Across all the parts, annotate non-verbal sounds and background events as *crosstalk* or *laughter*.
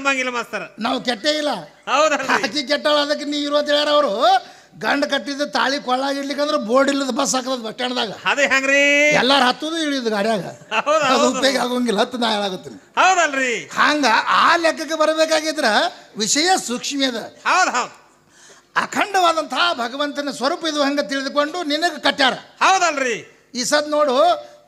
ನಂಬಂಗಿಲ್ಲ ಮಾಸ್ತರ. ನಾವು ಕೆಟ್ಟೇ ಇಲ್ಲ. ಹೌದಾ ಆಕಿ ಕೆಟ್ಟಳ ಅದಕ್ಕೆ ನೀ ಇರೋ ಅಂತ ಹೇಳ್ಯಾರ ಅವರು ಗಂಡ ಕಟ್ಟಿದ ತಾಳಿ ಕೊಳ್ಳಾಗ ಇಡ್ಲಿಕ್ಕಂದ್ರೆ ಬೋರ್ಡ್ ಇಲ್ಲದ ಬಸ್ ಹಾಕದ ಬಸ್ ಸ್ಟ್ಯಾಂಡ್ದಾಗ. ಅದೇ ಹೆಂಗ್ರಿ. ಎಲ್ಲಾರು ಹತ್ತುದು ಇಳಿದು ಗಾಡ್ಯಾಗ. ಹೌದ್ ಅದು ಉಪಯೋಗ ಆಗೋಂಗಿಲ್ಲ. ಹತ್ತು ನಾ ಹೇಳಾಗುತ್ತೀನಿ ಹೌದಲ್ರಿ. ಹಂಗ ಆ ಲೆಕ್ಕಕ್ಕೆ ಬರಬೇಕಾಗಿದ್ರ ವಿಷಯ ಸೂಕ್ಷ್ಮ ಅದ. ಹೌದ್ ಹೌದ್. ಅಖಂಡವಾದಂತಹ ಭಗವಂತನ ಸ್ವರೂಪ ಇದು ಹಂಗ ತಿಳಿದುಕೊಂಡು ನಿನಗೆ ಕಟ್ಟ್ಯಾರ. ಹೌದಲ್ರಿ. ಈ ಸದ್ ನೋಡು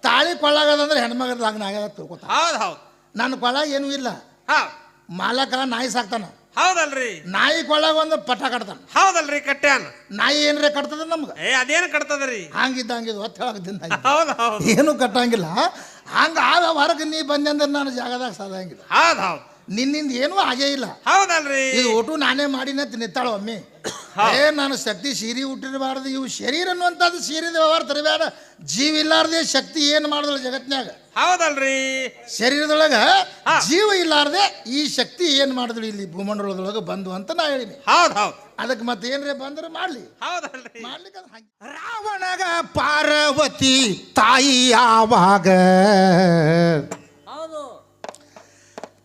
ತಾಳಿ ಕೊಳ್ಳಾಗದಂದ್ರೆ ಹೆಣ್ಮಗದ ಲಗ್ನ ಆಗ್ಯದ ತಿಳ್ಕೊತ ಹೌದ್ ಹೌದ್. ನನ್ನ ಕೊಳ್ಳಾಗ ಏನೂ ಇಲ್ಲ. ಹೌದ್. ಮಾಲಕ ನಾಯಿ ಸಾಕ್ತಾನ. ಹೌದಲ್ರಿ. ನಾಯಿ ಕೊಳ್ಳಾಗ ಒಂದು ಪಟ ಕಟ್ತಾನ. ಹೌದಲ್ರಿ ಕಟ್ಟ್ಯಾನ ನಾಯಿ ಏನ್ರಿ ಕಟ್ತದ ನಮ್ಗೆ? ಏ ಅದೇನು ಕಟ್ತದ್ರಿ? ಹಂಗಿದ್ದ ಹಂಗಿದ್ ಒತ್ತ ಹೌದು ಹೌದ್. ಏನು ಕಟ್ಟಂಗಿಲ್ಲ. ಹಂಗ ಆದ ಹೊರಗ ನೀ ಬಂದೆ ನಾನು ಜಾಗದಾಗ ಸಾಧಂಗಿಲ್ಲ ಹೌದು ಹೌದ್. ನಿನ್ನಿಂದ ಏನೂ ಆಗೇ ಇಲ್ಲ. ಹೌದಲ್ರಿ. ಇದು ಒಟ್ಟು ನಾನೇ ಮಾಡಿನ ನಿತ್ತಾಳ ಒಮ್ಮೆ. *coughs* ಏ ನಾನು ಶಕ್ತಿ ಸೀರಿ ಹುಟ್ಟಿರಬಾರ್ದು ಇವು ಶರೀರ ಅನ್ನುವಂಥದ್ದು ಸೀರಿದ ವ್ಯವಹಾರ ತರಬೇಡ. ಜೀವ ಇಲ್ಲಾರ್ದೆ ಶಕ್ತಿ ಏನು ಮಾಡಿದಳು ಜಗತ್ನ್ಯಾಗ. ಹೌದಲ್ರಿ. ಶರೀರದೊಳಗ. ಜೀವ ಇಲ್ಲಾರ್ದೆ ಈ ಶಕ್ತಿ ಏನು ಮಾಡಿದಳು ಇಲ್ಲಿ ಭೂಮಂಡಲದೊಳಗೆ ಬಂದು ಅಂತ ನಾ ಹೇಳಿನಿ. ಹೌದು ಹೌದು. ಅದಕ್ಕೆ ಮತ್ತೆ ಏನ್ರೆ ಬಂದ್ರೆ ಮಾಡ್ಲಿ. ಹೌದಲ್ರಿ. ಮಾಡ್ಲಿಕ್ಕೆ ಅದು ಹಂಗೆ. ರಾವಣಗ ಪಾರ್ವತಿ ತಾಯಿ ಯಾವಾಗ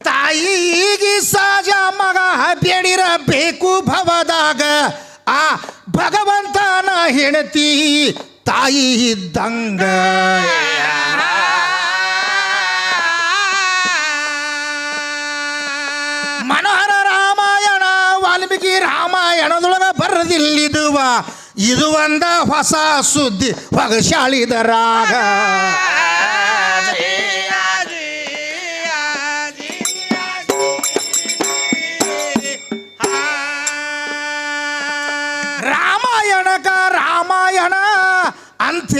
ತಾಯಿಗೆ ಸಹಜ ಮಗ ಬೇಡಿರಬೇಕು ಭವದಾಗ. ಆ ಭಗವಂತನ ಹೆಣತಿ ತಾಯಿ ಇದ್ದಂಗ. ಮನೋಹರ ರಾಮಾಯಣ, ವಾಲ್ಮೀಕಿ ರಾಮಾಯಣದೊಳಗ ಬರದಿಲ್ಲಿದುವ. ಇದು ಒಂದ ಹೊಸ ಸುದ್ದಿ, ಹೊಗಶಾಳಿದ ರಾಗ.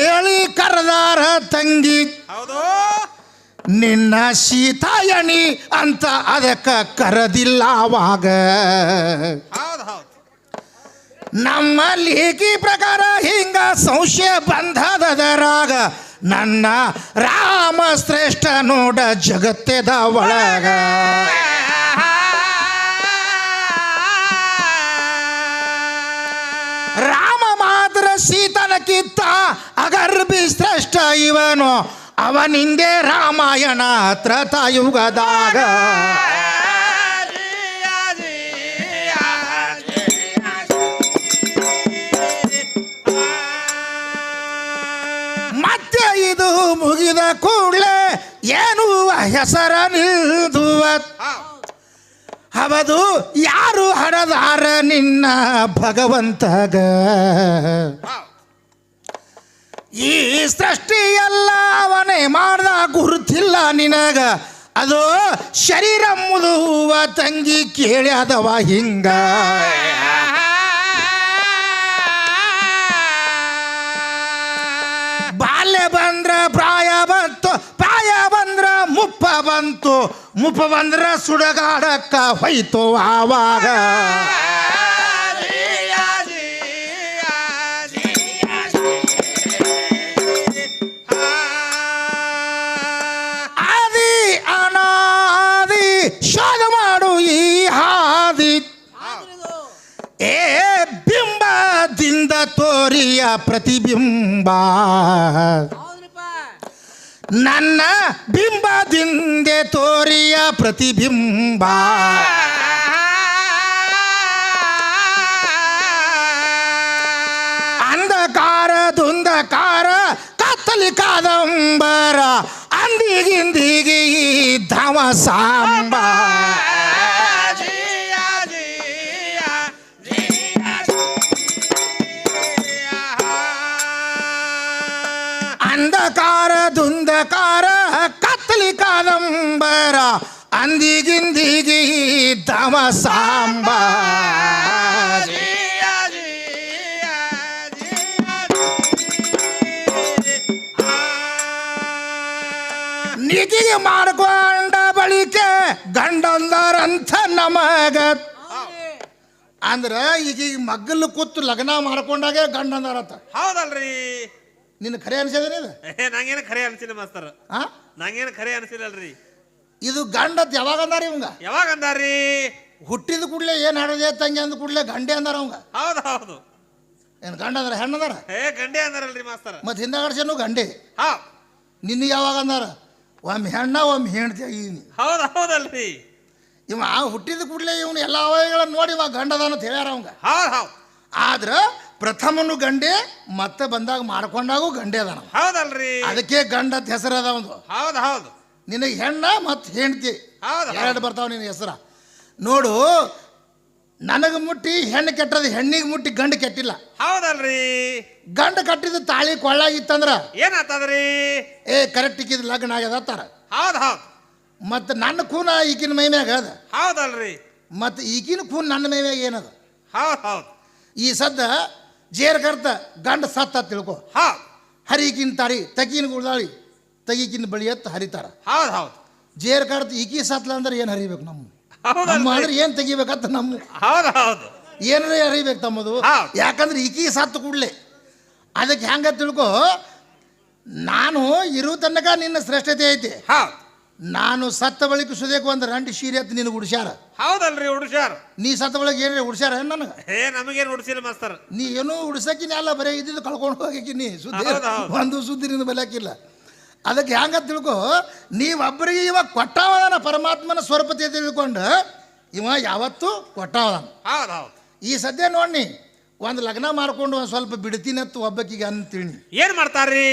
ಅಂಥೇಳಿ ಕರೆದಾರ ತಂಗಿ. ಹೌದು. ನಿನ್ನ ಸೀತಾಯಣಿ ಅಂತ ಅದಕ್ಕೆ ಕರೆದಿಲ್ಲ ಅವಾಗ. ನಮ್ಮ ಲೇಖಿ ಪ್ರಕಾರ ಹಿಂಗ ಸಂಶಯ ಬಂಧದರಾಗ ನನ್ನ ರಾಮ ಶ್ರೇಷ್ಠ ನೋಡ ಜಗತ್ತೆದ ಒಳಗ. ರಾಮ ಮಾತ್ರ ಸೀತನ ಕಿತ್ತ ಅಗರ್ಭಿ ಶ್ರೇಷ್ಠ ಇವನು. ಅವನಿಂದೆ ರಾಮಾಯಣ ತ್ರತಾಯುಗದಾಗ ಮತ್ತೆ ಇದು ಮುಗಿದ ಕೂಡಲೇ ಏನು ಹೆಸರ ನಿಲ್ದುವ ಅವದು ಯಾರು ಹಡದಾರ ನಿನ್ನ ಭಗವಂತಗ? ಈ ಸೃಷ್ಟಿಯೆಲ್ಲ ಅವನೇ ಮಾಡ್ದ ಗುರುತಿಲ್ಲ ನಿನಗ. ಅದು ಶರೀರ ಮುದುವ ತಂಗಿ ಕೇಳ್ಯಾದವ ಹಿಂಗ. ಬಾಲ್ಯ ಬಂದ್ರ ಪ್ರಾಯ ಬಂತು, ಪ್ರಾಯ ಬಂದ್ರ ಮುಪ್ಪ ಬಂತು. ಮುಪ್ಪ ಬಂದ್ರ ಸುಡಗಾಡಕ್ಕ ಹೋಯ್ತು ಆವಾಗ. ತೋರಿಯ ಪ್ರತಿಬಿಂಬ ನನ್ನ ಬಿಂಬದಿಂದ ತೋರಿಯ ಪ್ರತಿಬಿಂಬ ಅಂಧಕಾರ ದುಂಧಕಾರ ಕತ್ತಲಿ ಕಾದಂಬರ ಅಂದಿಗಿಂದಿಗಿ ಧಮ ಸಾಂಬ ಅಂಧಕಾರ ದುಂದಕಾರ ಕತ್ತಲಿ ಕಾದಂಬರ ಅಂದಿಗಿಂದಿಗಿ ಧಮ ಸಾಂಬ. ನಿಗಿಗೆ ಮಾಡ್ಕೊಂಡ ಬಳಿಕೆ ಗಂಡಂದರಂಥ ನಮಗ. ಅಂದ್ರೆ ಈಗ ಮಗ್ಗಲು ಕೂತು ಲಗ್ನ ಮಾಡ್ಕೊಂಡಾಗೆ ಗಂಡಂದರತ್ತ ಹೌದಲ್ರಿ. ನಿನ್ನ ಖರೆ ಅನಿಸಿದ್ರೆ ಇದು? *laughs* ಏ ನಂಗೇನು ಖರೆ ಅನ್ಸಿಲ್ಲ ಮಾಸ್ತರ್. ಆ? ನಂಗೇನು ಖರೆ ಅನ್ಸಿಲ್ಲಲ್ರಿ. ಇದು ಗಂಡತ್ ಯಾವಾಗ ಅಂದಾರ ಇವಂಗ? ಯಾವಾಗ ಅಂದಾರಿ ಹುಟ್ಟಿದ ಕೂಡಲೇ ಏನು ಹಾಡದೆ ತಂಗಿ ಅಂದ ಕೂಡಲೇ ಗಂಡೆ ಅಂದಾರ ಅವಂಗ? ಹೌದು ಹೌದು. ಏನು ಗಂಡ ಅಂದ್ರೆ ಅಂದಾರ? ಹೆಣ್ಣದಾರ ಏ ಗಂಡೆ ಅಂದಾರಲ್ರಿ ಮಾಸ್ತರ್. ಮತ್ತು ಹಿಂದಗಡ್ಸೇನು ಗಂಡೆ. ಹಾ. ನಿನ್ನ ಯಾವಾಗ ಅಂದಾರ? ಒಮ್ಮೆ ಹೆಣ್ಣ ಒಮ್ಮೆ ಹೆಣ್ತಿ ಆಗಿದ್ದೀನಿ ಹೌದು ಹೌದಲ್ರಿ. ಇವ ಹುಟ್ಟಿದ ಕೂಡಲೇ ಇವನು ಎಲ್ಲ ಅವಯಗಳನ್ನು ನೋಡಿ ಇವ ಗಂಡದಾನ ಅಂತ ಹೇಳ್ಯಾರ ಅವಂಗ. ಹೌದು ಹೌದು. ಆದ್ರೆ ಪ್ರಥಮನು ಗಂಡೆ ಮತ್ತೆ ಬಂದಾಗ ಮಾಡ್ಕೊಂಡಾಗೂ ಗಂಡೆ ಅದ. ಹೌದಲ್ರಿ. ಅದಕ್ಕೆ ಗಂಡ ಅಂತ ಹೆಸರು ಅದ ಒಂದು ಹೌದು ಹೌದು. ನಿನಗೆ ಹೆಣ್ಣ ಮತ್ತೆ ಹೆಂಡತಿ. ಹೌದು, ಎರಡು ಬರ್ತಾವ ನಿನ್ನ ಹೆಸರ. ನೋಡು ನನಗೆ ಮುಟ್ಟಿ ಹೆಣ್ಣು ಕೆಟ್ಟದ ಹೆಣ್ಣಿಗೆ ಮುಟ್ಟಿ ಗಂಡು ಕೆಟ್ಟಿಲ್ಲ. ಹೌದಲ್ರಿ. ಗಂಡ ಕಟ್ಟಿದ ತಾಳಿ ಕೊಳ್ಳಾಗಿತ್ತಂದ್ರ? ಏನಾತದ್ರಿ? ಏ ಕರೆಕ್ಟ್ ಇಕ್ಕಿದ ಲಗ್ನ ಆಗ್ಯದ ಹೌದು ಹೌದು ಹೌದ್. ಮತ್ತು ನನ್ನ ಖೂನ ಈಕಿನ ಮೈ ಮ್ಯಾಗ ಅದ. ಹೌದಲ್ರಿ. ಮತ್ತು ಈಗಿನ ಖೂನ್ ನನ್ನ ಮೈ ಮ್ಯಾಗ ಏನದ? ಹೌದು ಹೌದು. ಈ ಸದ್ದ ಜೇರ್ ಕರ್ತ ಗಂಡ ಸತ್ತ ತಿಳ್ಕೊ. ಹಾ. ಹರಿಕಿನ ತಾರಿ ತಗಿನ ಗುಳ್ದಾಳಿ ತಗಿಕಿನ ಬಳಿ ಎತ್ತ ಹರಿತಾರ. ಹೌದು ಹೌದು. ಜೇರ್ ಕರ್ತ ಈಕಿ ಸತ್ಲ ಅಂದ್ರೆ ಏನು ಹರಿಬೇಕು ನಮ್ಮ? ಅಂದ್ರೆ ಏನು ತೆಗಿಬೇಕಂತ ನಮ್ಮ? ಹೌದ್ ಹೌದು. ಏನಾರ ಹರಿಬೇಕು ತಮ್ಮದು. ಯಾಕಂದ್ರೆ ಈಕಿ ಸತ್ತು ಕೂಡಲೇ. ಅದಕ್ಕೆ ಹೆಂಗ ತಿಳ್ಕೊ? ನಾನು ಇರು ತನಕ ನಿನ್ನ ಶ್ರೇಷ್ಠತೆ ಐತಿ. ಹೌದ್. ನಾನು ಸತ್ತ ಬಳಿಕ ಸುದೇಕು ಒಂದು ರಂಡಿ ಸೀರೆ ಅಂತ ನಿನಗೆ ಉಡ್ಸ್ಯಾರ. ಹೌದಲ್ರಿ ಉಡ್ಸ್ಯಾರ. ನೀ ಸತ್ತ ಬಳಿಕ ಏನ್ರಿ ಉಡ್ಸ್ಯಾರ ಏನ್ ನನಗೆ? ಏ ನಮಗೇನು ಉಡ್ಸಿಲ್ಲ ಮಾಸ್ತರ್. ನೀ ಏನೂ ಉಡ್ಸಕ್ಕಿನ ಅಲ್ಲ ಬರೀ ಇದ್ದಿದ್ದು ಕಳ್ಕೊಂಡು ಹೋಗಿನಿ ಸುದ್ದಿ ಹೌದ್ ಹೌದ್. ಒಂದು ಸುದ್ದಿ ನಿನ್ನ ಬಲಕ್ಕಿಲ್ಲ ಅದಕ್ಕೆ ಹೆಂಗ ತಿಳ್ಕೊ ನೀವೊಬ್ಬರಿಗೆ ಇವ ಕೊಟ್ಟಾವದಾನ ಪರಮಾತ್ಮನ ಸ್ವರೂಪತೆ ತಿಳ್ಕೊಂಡು ಇವ ಯಾವತ್ತೂ ಹೌದ್ ಹೌದ್. ಈ ಸದ್ಯ ನೋಡಿ ಒಂದು ಲಗ್ನ ಮಾಡ್ಕೊಂಡು ಒಂದು ಸ್ವಲ್ಪ ಬಿಡ್ತೀನತ್ತು ಒಬ್ಬಕ್ಕಿಗೆ ಅಂತೀನಿ. ಏನ್ ಮಾಡ್ತಾರ್ರಿ?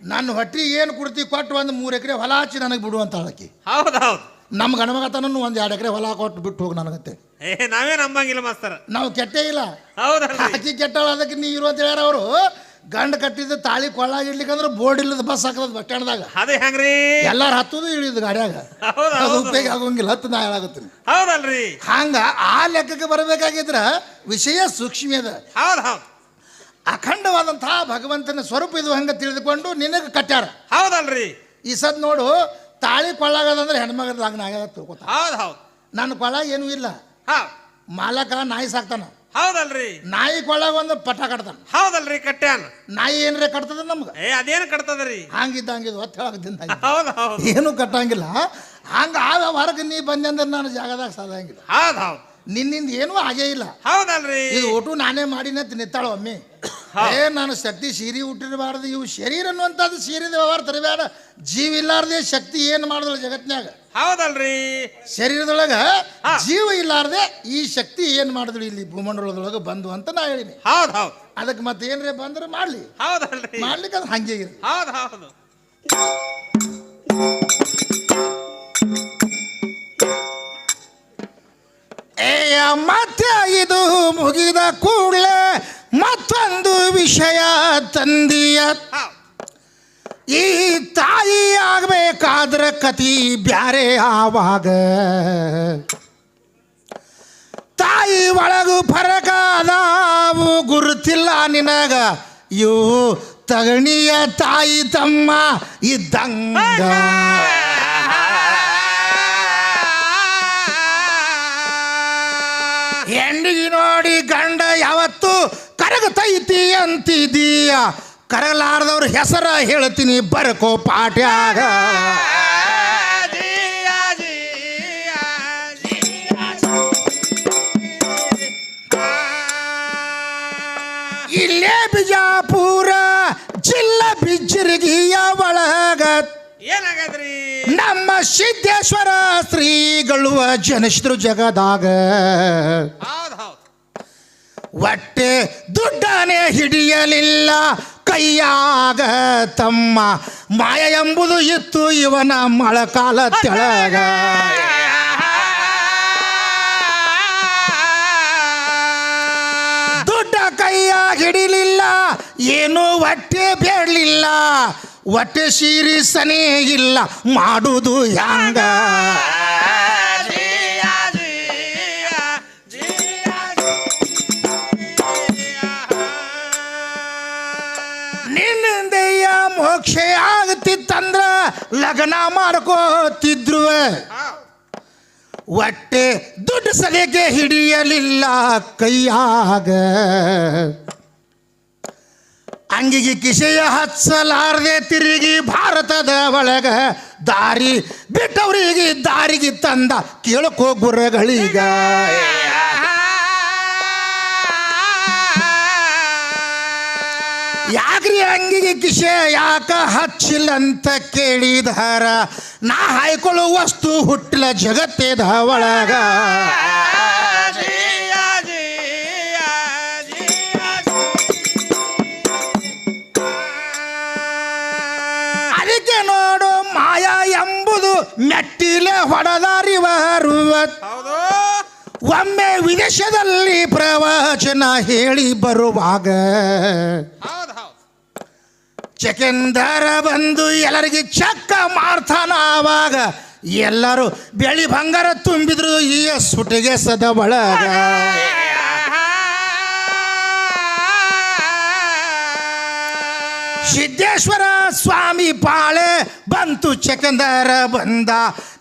ನನ್ನ ಹೊಟ್ಟಿ ಏನು ಕೊಡ್ತಿ ಕೊಟ್ಟು ಒಂದು ಮೂರು ಎಕರೆ ಹೊಲ ಹಚ್ಚಿ ನನಗೆ ಬಿಡು ಅಂತ ಹೇಳಕ್ಕೆ. ಹೌದು ಹೌದು ನಮ್ಮ ಗಣಮಗತನೂ ಒಂದು ಎರಡು ಎಕರೆ ಹೊಲ ಕೊಟ್ಟು ಬಿಟ್ಟು ಹೋಗಿ ನನಗತ್ತೆ ಏ ನಾವೇ ನಂಬಂಗಿಲ್ಲ ಮಾಸ್ತರ. ನಾವು ಕೆಟ್ಟೇ ಇಲ್ಲ. ಹೌದಲ್ರಿ. ಆಕಿ ಕೆಟ್ಟಳ ಅದಕ್ಕೆ ನೀ ಇರು ಅಂತ ಹೇಳ್ಯಾರ ಅವರು. ಗಂಡ ಕಟ್ಟಿದ ತಾಳಿ ಕೊಳ್ಳಾಗ ಇಡ್ಲಿಕ್ಕಂದ್ರೆ ಬೋರ್ಡ್ ಇಲ್ಲದ ಬಸ್ ಹಾಕದ ಬಸ್ ಸ್ಟ್ಯಾಂಡ್ದಾಗ. ಅದೇ ಹೆಂಗ್ರಿ? ಎಲ್ಲಾರು ಹತ್ತುದು ಇಳಿದು ಗಾಡ್ಯಾಗ. ಹೌದ್ ಅದು ಉಪಯೋಗ ಆಗೋಂಗಿಲ್ಲ ಹತ್ತು ನಾ ಹೇಳಾಗತ್ತೀನಿ ಹೌದಲ್ರಿ. ಹಂಗ ಆ ಲೆಕ್ಕಕ್ಕೆ ಬರಬೇಕಾಗಿದ್ರ ವಿಷಯ ಸೂಕ್ಷ್ಮ ಅದ. ಹೌದು ಹೌದ್. ಅಖಂಡವಾದಂತಹ ಭಗವಂತನ ಸ್ವರೂಪ ಇದು ಹಂಗೆ ತಿಳಿದುಕೊಂಡು ನಿನಗೆ ಕಟ್ಟ್ಯಾರ. ಹೌದಲ್ರಿ. ಈ ಸದ್ ನೋಡು ತಾಳಿ ಕೊಳ್ಳಾಗದಂದ್ರೆ ಹೆಣ್ಮಗ ಲಗ್ನ ಆಗ್ಯದ ತಿಳ್ಕೊತ ಹೌದು ಹೌದು. ನನ್ನ ಕೊಳ ಏನೂ ಇಲ್ಲ. ಹಾ. ಮಾಲಕ ನಾಯಿ ಸಾಕ್ತಾನ. ಹೌದಲ್ರಿ. ನಾಯಿ ಕೊಳ್ಳಾಗ ಒಂದು ಪಟ ಕಟ್ತಾನ. ಹೌದಲ್ರಿ ಕಟ್ಟ್ಯಾನ. ನಾಯಿ ಏನ್ರೆ ಕಟ್ತದ ನಮ್ಗೆ? ಏ ಅದೇನು ಕಟ್ತದ್ರಿ? ಹಂಗಿದ್ದ ಹಂಗಿದ್ ಒತ್ತ ಹೇಳಕದಿಂದ ಹೌದು ಹೌದು. ಏನು ಕಟ್ಟಂಗಿಲ್ಲ. ಹಂಗ ಆದ ಹೊರಗೆ ನೀ ಬಂದೆ ಅಂದ್ರೆ ನಾನು ಜಾಗದಾಗ ಸಾಧಂಗಿಲ್ಲ ಹೌದು ಹೌದು. ನಿನ್ನಿಂದ ಏನೂ ಆಗೇ ಇಲ್ಲ. ಹೌದಲ್ರಿ. ಇದು ಒಟ್ಟು ನಾನೇ ಮಾಡಿನ ನಿತ್ತಾಳ ಒಮ್ಮೆ. ಏ ನಾನು ಶಕ್ತಿ ಸೀರೆ ಹುಟ್ಟಿರಬಾರ್ದು ಇವು ಶರೀರ ಅನ್ನುವಂಥದ್ದು ಸೀರಿದ ವ್ಯವಹಾರ ತರಬೇಡ ಜೀವ ಇಲ್ಲಾರ್ದೆ ಶಕ್ತಿ ಏನು ಮಾಡಿದ್ರು ಜಗತ್ನ್ಯಾಗ. ಹೌದಲ್ರಿ. ಶರೀರದೊಳಗ. ಜೀವ ಇಲ್ಲಾರ್ದೆ ಈ ಶಕ್ತಿ ಏನು ಮಾಡಿದ್ರು ಇಲ್ಲಿ ಭೂಮಂಡಲದೊಳಗೆ ಬಂದು ಅಂತ ನಾ ಹೇಳಿನಿ. ಹೌದ್ ಹೌದು. ಅದಕ್ಕೆ ಮತ್ತೆ ಏನ್ರೆ ಬಂದ್ರೆ ಮಾಡ್ಲಿ. ಹೌದಲ್ರಿ. ಮಾಡ್ಲಿಕ್ಕೆ ಅದು ಹಂಗೆ ಇರಲಿ. ಹೌದ್ ಹೌದು. ಏ ಮತ್ತೆ ಇದು ಮುಗಿದ ಕೂಡಲೇ ಮತ್ತೊಂದು ವಿಷಯ ತಂದಿಯ ಹೌದ್ ಈ ತಾಯಿ ಆಗ್ಬೇಕಾದ್ರ ಕತಿ ಬ್ಯಾರೆ ಆವಾಗ ತಾಯಿ ಒಳಗು ಫರಕ ಅದಾವು ಗುರುತಿಲ್ಲ ನಿನಗ ಇವು ತಗಣಿಯ ತಾಯಿ ತಮ್ಮ ಇದ್ದಂಗ ಹೆಣ್ಣಿಗೆ ನೋಡಿ ಗಂಡ ಯಾವತ್ತು ಕರಗತೈತಿ ಅಂತಿದೀಯ ಕರಗಲಾರ್ದವ್ರ ಹೆಸರ ಹೇಳ್ತೀನಿ ಬರ್ಕೋ ಪಾಟ್ಯಾಗ. ಇಲ್ಲೇ ಬಿಜಾಪುರ ಜಿಲ್ಲಾ ಬಿಜ್ಜರಿಗಿಯ ಒಳಗ. ಏನಾಗದ್ರಿ? ನಮ್ಮ ಸಿದ್ದೇಶ್ವರ ಶ್ರೀಗಳು ಜನಿಸಿದ್ರು ಜಗದಾಗ. ಹೌದ್ ದುಡ್ಡನೇ ಹಿಡಿಯಲಿಲ್ಲ, ಕೈಯಾಗ ತಮ್ಮ ಮಾಯ ಎಂಬುದು ಇತ್ತು ಇವನ ಮಳಕಾಲ ತೆಳಗ. ದುಡ್ಡ ಕೈಯ ಹಿಡಿಲಿಲ್ಲ, ಏನು ಹೊಟ್ಟೆ ಬೇಡಲಿಲ್ಲ, ಹೊಟ್ಟೆ ಸೀರಿಸನೇ ಇಲ್ಲ ಮಾಡುವುದು ಹ್ಯಾಂಗ? ಮೋಕ್ಷ ಆಗ್ತಿತ್ತಂದ್ರ ಲಗ್ನ ಮಾಡ್ಕೋತಿದ್ರು. ಒಟ್ಟೆ ದುಡ್ಡು ಸಲಿಗೆ ಹಿಡಿಯಲಿಲ್ಲ ಕೈಯಾಗ. ಅಂಗಿಗೆ ಕಿಸೆಯ ಹಚ್ಚಲಾರದೆ ತಿರುಗಿ ಭಾರತದ ಒಳಗ ದಾರಿ ಬಿಟ್ಟವರಿಗೆ ದಾರಿಗೆ ತಂದ ಕೇಳಕೋ ಗುರುಗಳೀಗ. ಯಾಕೆ ನಗರಿ ಅಂಗಿಗೆ ಕಿಶೆ ಯಾಕ ಹಚ್ಚಿಲ್ಲಂತ ಕೇಳಿದಾರ. ನಾ ಹಾಯ್ಕೊಳ್ಳೋ ವಸ್ತು ಹುಟ್ಟಿಲ್ಲ ಜಗತ್ತೇದ ಒಳಗ. ಅದಕ್ಕೆ ನೋಡು ಮಾಯಾ ಎಂಬುದು ಮೆಟ್ಟಿಲೆ ಹೊಡೆದಾರಿವರು ಹೌದು. ಒಮ್ಮೆ ವಿದೇಶದಲ್ಲಿ ಪ್ರವಚನ ಹೇಳಿ ಬರುವಾಗ. ಚೆಕೆಂದರ ಬಂದು ಎಲ್ಲರಿಗೆ ಚಕ್ಕ ಮಾಡ್ತಾನ ಆವಾಗ ಎಲ್ಲರೂ ಬೆಳಿ ಬಂಗಾರ ತುಂಬಿದ್ರು ಈ ಸುಟಿಗೆ ಸದ ಬಳಗ. ಸಿದ್ದೇಶ್ವರ ಸ್ವಾಮಿ ಪಾಳೆ ಬಂತು ಚಕಂದರ ಬಂದ.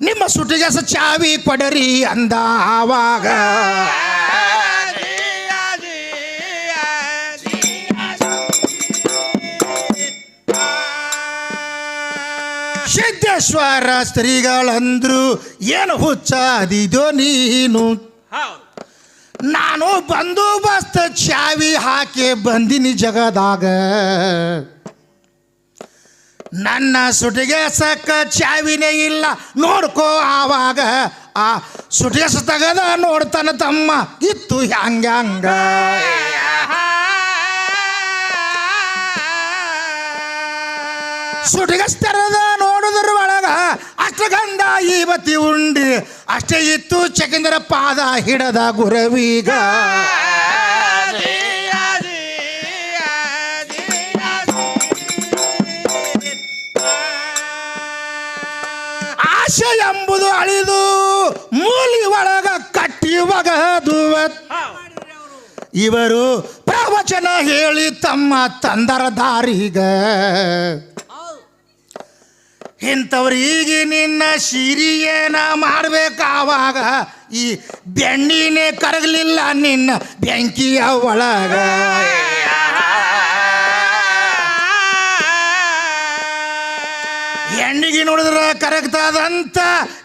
ನಿಮ್ಮ ಸುಟಿಗೆಸ ಚಾವಿ ಕೊಡರಿ ಅಂದ ಆವಾಗ. ಸಿದ್ದೇಶ್ವರ ಸ್ತ್ರೀಗಳಂದ್ರು ಏನು ಹುಚ್ಚಾದಿದೋ ನೀನು? ನಾನು ಬಂದೋಬಸ್ತ್ ಚಾವಿ ಹಾಕಿ ಬಂದಿನಿ ಜಗದಾಗ. ನನ್ನ ಸುಟಿಗೆ ಸಕ್ಕ ಚಾವಿನೇ ಇಲ್ಲ. ನೋಡ್ಕೋ ಆವಾಗ. ಆ ಸುಟಿಗೆ ತಗದ ನೋಡ್ತಾನ ತಮ್ಮ. ಇತ್ತು ಹ್ಯಾಂಗ ಹಂಗ. *laughs* ಸುಟಿಗಸ್ತರದ ನೋಡಿದ್ರ ಒಳಗ ಅಷ್ಟ ಗಂಡ ಇವತ್ತಿ ಉಂಡಿ ಅಷ್ಟೇ ಇತ್ತು ಚಕಂದರ ಪಾದ ಹಿಡದ ಗುರವೀಗ. ಆಶೆ ಎಂಬುದು ಅಳಿದು ಮೂಲಿ ಒಳಗ ಕಟ್ಟಿ ಒಗದುವ ಇವರು ಪ್ರವಚನ ಹೇಳಿ ತಮ್ಮ ತಂದರ ದಾರಿಗ. ಇಂಥವ್ರಿಗೆ ನಿನ್ನ ಸಿರಿಯೇನ ಮಾಡಬೇಕಾವಾಗ ಈ ಬೆಣ್ಣಿನೇ ಕರಗಲಿಲ್ಲ ನಿನ್ನ ಬೆಂಕಿಯ ಒಳಗ. ಹೆಣ್ಣಿಗೆ ನೋಡಿದ್ರ ಕರಗ್ತದಂತ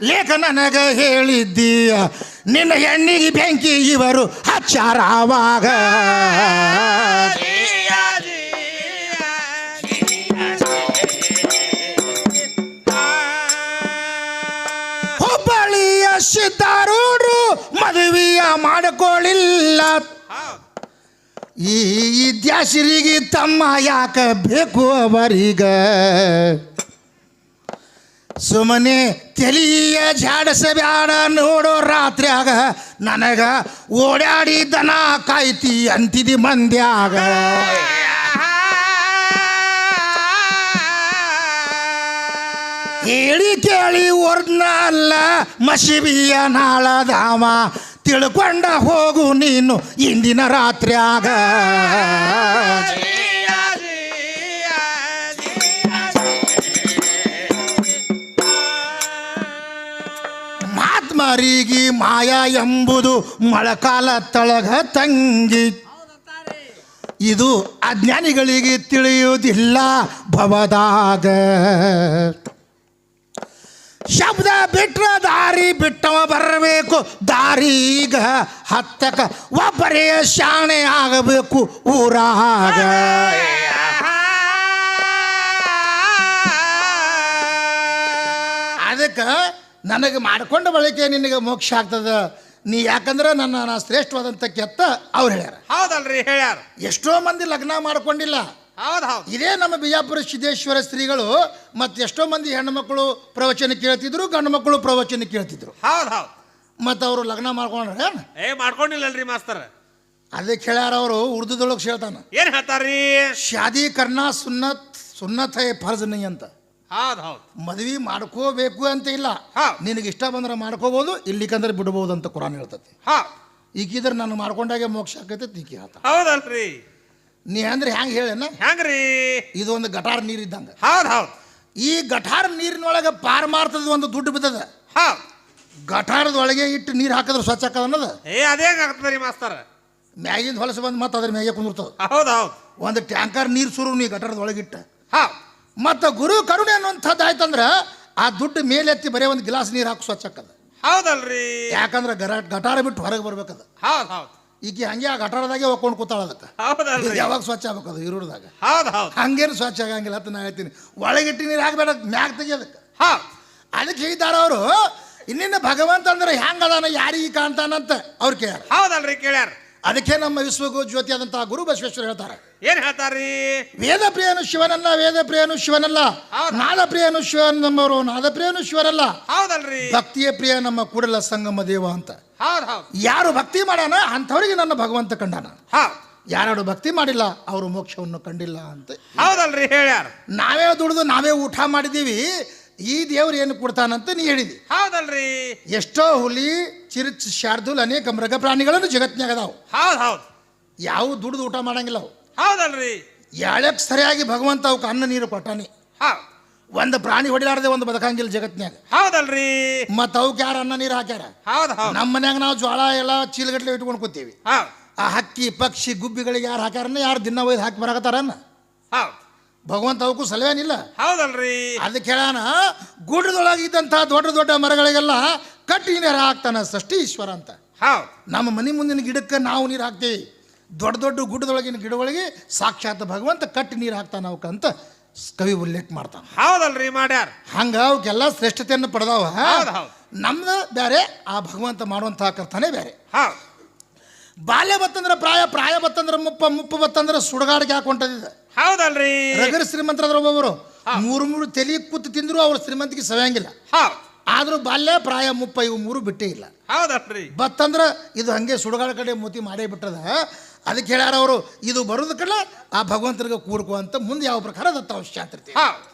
ಲೇಖ ನನಗ ಹೇಳಿದ್ದೀಯ. ನಿನ್ನ ಹೆಣ್ಣಿಗೆ ಬೆಂಕಿ ಇವರು ಹಚ್ಚಾರ ಸಿದ್ದಾರೂಢರು ಮದುವೆಯ ಮಾಡಿಕೊಳ್ಳಿಲ್ಲ ಈ ಇದ್ಯಾಸಿರಿಗೆ ತಮ್ಮ ಯಾಕ ಬೇಕು ಅವರೀಗ? ಸುಮ್ಮನೆ ತೆಲಿಯ ಜಾಡಸಬ್ಯಾಡ ನೋಡೋ ರಾತ್ರ್ಯಾಗ ನನಗ ಓಡಾಡಿ ದನ ಕಾಯ್ತಿ ಅಂತಿದಿ ಮಂದ್ಯಾಗ. ಹೇಳಿ ಕೇಳಿ ವರ್ಣ ಅಲ್ಲ ಮಸಿಬಿಯ ನಾಳಧಾಮ, ತಿಳ್ಕೊಂಡ ಹೋಗು ನೀನು ಇಂದಿನ ರಾತ್ರ್ಯಾಗ ಮಾತ್ಮರಿಗೆ ಮಾಯಾ ಎಂಬುದು ಮಳಕಾಲ ತಳಗ ತಂಗಿ. ಇದು ಅಜ್ಞಾನಿಗಳಿಗೆ ತಿಳಿಯುವುದಿಲ್ಲ ಭವದಾಗ. ಶಬ್ದ ಬಿಟ್ರ ದಾರಿ ಬಿಟ್ಟವ ಬರಬೇಕು. ದಾರಿ ಈಗ ಹತ್ತಕ ಒಬ್ಬರೇ ಶಾಣೆ ಆಗಬೇಕು ಊರಾಗ. ಅದಕ್ಕೆ ನನಗೆ ಮಾಡಿಕೊಂಡ ಬಳಿಕೆ ನಿನಗೆ ಮೋಕ್ಷ ಆಗ್ತದ. ನೀ ಯಾಕಂದ್ರೆ ನನ್ನ ನಾ ಶ್ರೇಷ್ಠವಾದಂಥ ಕೆತ್ತ ಅವ್ರು ಹೇಳ್ಯಾರ. ಹೌದಲ್ರಿ ಹೇಳ್ಯಾರ. ಎಷ್ಟೋ ಮಂದಿ ಲಗ್ನ ಮಾಡ್ಕೊಂಡಿಲ್ಲ. ಹೌದ್ ಹೌದು. ಇದೇ ನಮ್ಮ ಬಿಜಾಪುರ ಸಿದ್ದೇಶ್ವರ ಸ್ತ್ರೀಗಳು ಮತ್ತೆಷ್ಟೋ ಮಂದಿ ಹೆಣ್ಣು ಮಕ್ಕಳು ಪ್ರವಚನ ಕೇಳ್ತಿದ್ರು ಗಂಡು ಮಕ್ಕಳು ಪ್ರವಚನ ಕೇಳ್ತಿದ್ರು. ಹೌದು ಹೌದು. ಮತ್ತು ಅವರು ಲಗ್ನ ಮಾಡ್ಕೊಂಡ್ರೆ ಏ ಮಾಡ್ಕೊಂಡಿಲ್ಲಲ್ರಿ ಮಾಸ್ತರ್. ಅದಕ್ಕೆ ಕೇಳ್ಯಾರ ಅವರು ಉರ್ದುದೊಳಗೆ ಹೇಳ್ತಾನ. ಏನ್ ಹೇಳ್ತಾರ್ರಿ? ಶಾದಿ ಕರ್ನಾ ಸುನ್ನತ್ ಸುನ್ನತ್ ಹೈ ಫರ್ಜ್ ನೈ ಅಂತ. ಹೌದು ಹೌದು. ಮದ್ವಿ ಮಾಡ್ಕೋಬೇಕು ಅಂತ ಇಲ್ಲ. ನಿನಗೆ ಇಷ್ಟ ಬಂದ್ರೆ ಮಾಡ್ಕೋಬಹುದು ಇಲ್ಲಿಕಂದ್ರೆ ಬಿಡ್ಬೋದು ಅಂತ ಕುರಾನ್ ಹೇಳ್ತತಿ. ಹಾ ಈಗಿದ್ರೆ ನಾನು ಮಾಡ್ಕೊಂಡಾಗೆ ಮೋಕ್ಷ ಆಕೈತೆ ಈಕಿ ಹೇಳ್ತ ಹೌದಲ್ರಿ. ನೀ ಅಂದ್ರೆ ಹೆಂಗೆ ಹೇಳೇನ? ಹೆಂಗ್ರಿ ಇದು ಒಂದು ಗಟಾರ್ ನೀರು ಇದ್ದಂಗೆ. ಹೌದ್ ಹೌದು. ಈ ಗಟಾರ ನೀರಿನೊಳಗೆ ಪಾರಮಾರ್ಥದ ಒಂದು ದುಡ್ಡು ಬಿದ್ದದ. ಹಾ ಗಟಾರದ ಒಳಗೆ ಇಟ್ಟು ನೀರು ಹಾಕಿದ್ರೆ ಸ್ವಚ್ಛ ಆಕದ ಅನ್ನೋದು? ಏ ಅದೇ ರೀ ಮಾಸ್ತರ್? ಮ್ಯಾಗಿಂದ ಹೊಲಸು ಬಂದು ಮತ್ತೆ ಅದ್ರ ಮ್ಯಾಗೆ ಕುಂದಿರ್ತದ. ಹೌದು ಹೌದು. ಒಂದು ಟ್ಯಾಂಕರ್ ನೀರು ಸುರು ನೀ ಗಟಾರದೊಳಗೆ ಇಟ್ಟು. ಹಾ ಮತ್ತು ಗುರು ಕರುಣೆ ಅನ್ನುವಂಥದ್ದು ಆಯ್ತಂದ್ರೆ ಆ ದುಡ್ಡು ಮೇಲೆತ್ತಿ ಬರೀ ಒಂದು ಗ್ಲಾಸ್ ನೀರು ಹಾಕಿ ಸ್ವಚ್ಛ ಆಕದ ಹೌದಲ್ರಿ. ಯಾಕಂದ್ರೆ ಗರ ಗಟಾರ ಬಿಟ್ಟು ಹೊರಗೆ ಬರ್ಬೇಕದ. ಹೌದು ಹೌದ್. ಈಕಿ ಹಂಗೆ ಆ ಗಟಾರದಾಗೆ ಹೋಗ್ಕೊಂಡು ಕೂತಾಳ ಅದಕ್ಕೆ. ಹೌದಲ್ರಿ. ಯಾವಾಗ ಸ್ವಚ್ಛ ಆಗ್ಬೇಕು ಅದು ಇರೋದಾಗ ಹೌದು ಹೌದು. ಹಂಗೇನು ಸ್ವಚ್ಛ ಆಗಂಗಿಲ್ಲ ಅಂತ ನಾ ಹೇಳ್ತೀನಿ. ಒಳಗಿಟ್ಟು ನೀರು ಹಾಕ್ಬೇಡ ಮ್ಯಾಗ ತೆಗಿಯೋದಕ್ಕೆ ಹಾ. ಅದಕ್ಕೆ ಹೇಳಿದಾರ ಅವರು ಇನ್ನಿನ್ನ ಭಗವಂತ ಅಂದ್ರೆ ಹೆಂಗದಾನ ಯಾರಿಗೆ ಕಾಣ್ತಾನಂತ ಅವ್ರು ಕೇಳ್ಯಾರ. ಹೌದಲ್ರಿ ಕೇಳ್ಯಾರ. ಅದಕ್ಕೆ ನಮ್ಮ ವಿಶ್ವಗು ಜ್ಯೋತಿ ಆದಂತಹ ಗುರು ಬಸವೇಶ್ವರ ಹೇಳ್ತಾರೆ. ಏನ್ ಹೇಳ್ತಾರ್ರಿ? ವೇದ ಪ್ರಿಯನು ಶಿವನಲ್ಲ ವೇದ ಪ್ರಿಯನು ಶಿವನಲ್ಲ. ನಾದ ಪ್ರಿಯನು ಶಿವನ್ ನಮ್ಮವರು ನಾದ ಪ್ರಿಯನು ಶಿವನಲ್ಲ ಹೌದಲ್ರಿ? ಭಕ್ತಿಯ ಪ್ರಿಯ ನಮ್ಮ ಕೂಡಲ ಸಂಗಮ ದೇವ ಅಂತ. ಯಾರು ಭಕ್ತಿ ಮಾಡಾನ ಅಂಥವ್ರಿಗೆ ನನ್ನ ಭಗವಂತ ಕಂಡಾನ. ಯಾರು ಭಕ್ತಿ ಮಾಡಿಲ್ಲ ಅವರು ಮೋಕ್ಷವನ್ನು ಕಂಡಿಲ್ಲ ಅಂತ. ಹೌದಲ್ರಿ ಹೇಳ್ಯಾರ. ನಾವೇ ದುಡಿದು ನಾವೇ ಊಟ ಮಾಡಿದ್ದೀವಿ. ಈ ದೇವ್ರು ಏನು ಕೊಡ್ತಾನಂತ ನೀ ಹೇಳಿದಿ. ಹೌದಲ್ರಿ. ಎಷ್ಟೋ ಹುಲಿ ಚಿರುಚ್ ಶಾರ್ದುಲ್ ಅನೇಕ ಮೃಗ ಪ್ರಾಣಿಗಳನ್ನು ಜಗತ್ನ್ಯಾಗ ಅದಾವು. ಹೌದ್ ಹೌದ್. ಯಾವ ದುಡ್ದು ಊಟ ಮಾಡಂಗಿಲ್ಲ ಅವು. ಹೌದಲ್ರಿ. ಯಾಳಕ್ಕೆ ಸರಿಯಾಗಿ ಭಗವಂತ ಅವಕ್ಕೆ ಅನ್ನ ನೀರು ಕೊಟ್ಟಾನೆ. ಹೌದ್ ಒಂದು ಪ್ರಾಣಿ ಹೊಡಿಲಾರದೆ ಒಂದು ಬದಕಂಗಿಲ್ಲ ಜಗತ್ನ್ಯಾಗ ಹೌದಲ್ರಿ. ಮತ್ತು ಅವಕ್ಕೆ ಯಾರು ಅನ್ನ ನೀರು ಹಾಕ್ಯಾರ? ಹೌದ್ ಹೌದ್. ನಮ್ಮ ಮನ್ಯಾಗ ನಾವು ಜ್ವಾಳ ಎಲ್ಲ ಚೀಲಗಟ್ಲೆ ಇಟ್ಕೊಂಡು ಕೂತೀವಿ. ಹೌದ್ ಆ ಹಕ್ಕಿ ಪಕ್ಷಿ ಗುಬ್ಬಿಗಳಿಗೆ ಯಾರು ಹಾಕ್ಯಾರನ್ನ ಯಾರು ದಿನ ಒಯ್ದು ಹಾಕಿ ಬರಾಕತ್ತಾರನ್ನ? ಹೌದ್. ಭಗವಂತ ಅವಕ್ಕೂ ಸಲವೇನಿಲ್ಲ ಹೌದಲ್ರಿ. ಅದಕ್ಕೆ ಹೇಳಾನ ಗುಡ್ಡದೊಳಗಿದ್ದಂಥ ದೊಡ್ಡ ದೊಡ್ಡ ಮರಗಳಿಗೆಲ್ಲ ಕಟ್ಟಿ ನೀರು ಹಾಕ್ತಾನ ಸೃಷ್ಟಿ ಈಶ್ವರ ಅಂತ. ಹೌದು. ನಮ್ಮ ಮನೆ ಮುಂದಿನ ಗಿಡಕ್ಕೆ ನಾವು ನೀರು ಹಾಕ್ತೀವಿ. ದೊಡ್ಡ ದೊಡ್ಡ ಗುಡ್ಡದೊಳಗಿನ ಗಿಡಗಳಿಗೆ ಸಾಕ್ಷಾತ್ ಭಗವಂತ ಕಟ್ಟಿ ನೀರು ಹಾಕ್ತಾನ ಅವಕ್ಕಂತ ಕವಿ ಉಲ್ಲೇಖ ಮಾಡ್ತಾನ. ಹೌದಲ್ರಿ ಮಾಡ್ಯಾರ. ಹಂಗ ಅವಕ್ಕೆಲ್ಲ ಶ್ರೇಷ್ಠತೆಯನ್ನು ಪಡೆದವ. ನಮ್ದು ಬೇರೆ ಆ ಭಗವಂತ ಮಾಡುವಂತಹ ಕರ್ತನೆ ಬೇರೆ ಹೌದ್. ಬಾಲ್ಯ ಬತ್ತಂದ್ರೆ ಪ್ರಾಯ ಪ್ರಾಯ ಬತ್ತಂದ್ರೆ ಮುಪ್ಪ ಮುಪ್ಪ ಬತ್ತಂದ್ರೆ ಸುಡಗಾಡಿಗೆ ಹೊಂಟದಿದೆ ಹೌದಲ್ರಿ? ರಗರ್ ಶ್ರೀಮಂತರಾದ್ರ ಒಬ್ಬೊಬ್ಬರು ಮೂರು ಮೂರು ತಲೆ ಕೂತು ತಿಂದ್ರು ಅವ್ರ ಶ್ರೀಮಂತಿಗೆ ಸವೆಯಂಗಿಲ್ಲ. ಆದ್ರೂ ಬಾಲ್ಯ ಪ್ರಾಯ ಮುಪ್ಪ ಇವು ಮೂರು ಬಿಟ್ಟೇ ಇಲ್ಲ. ಹೌದಲ್ರಿ? ಬತ್ತಂದ್ರೆ ಇದು ಹಂಗೆ ಸುಡಗಾಡ ಕಡೆ ಮೂತಿ ಮಾಡೇ ಬಿಟ್ಟದ. ಅದಕ್ಕೆ ಹೇಳ್ಯಾರ ಅವರು ಇದು ಬರೋದ ಕಡೆ ಆ ಭಗವಂತರಿಗೆ ಕೂಡ್ಕೋ ಅಂತ ಮುಂದೆ ಯಾವ ಪ್ರಕಾರ ದತ್ತ ಶಾಂತಿರ್ತೀವಿ ಹೌದ್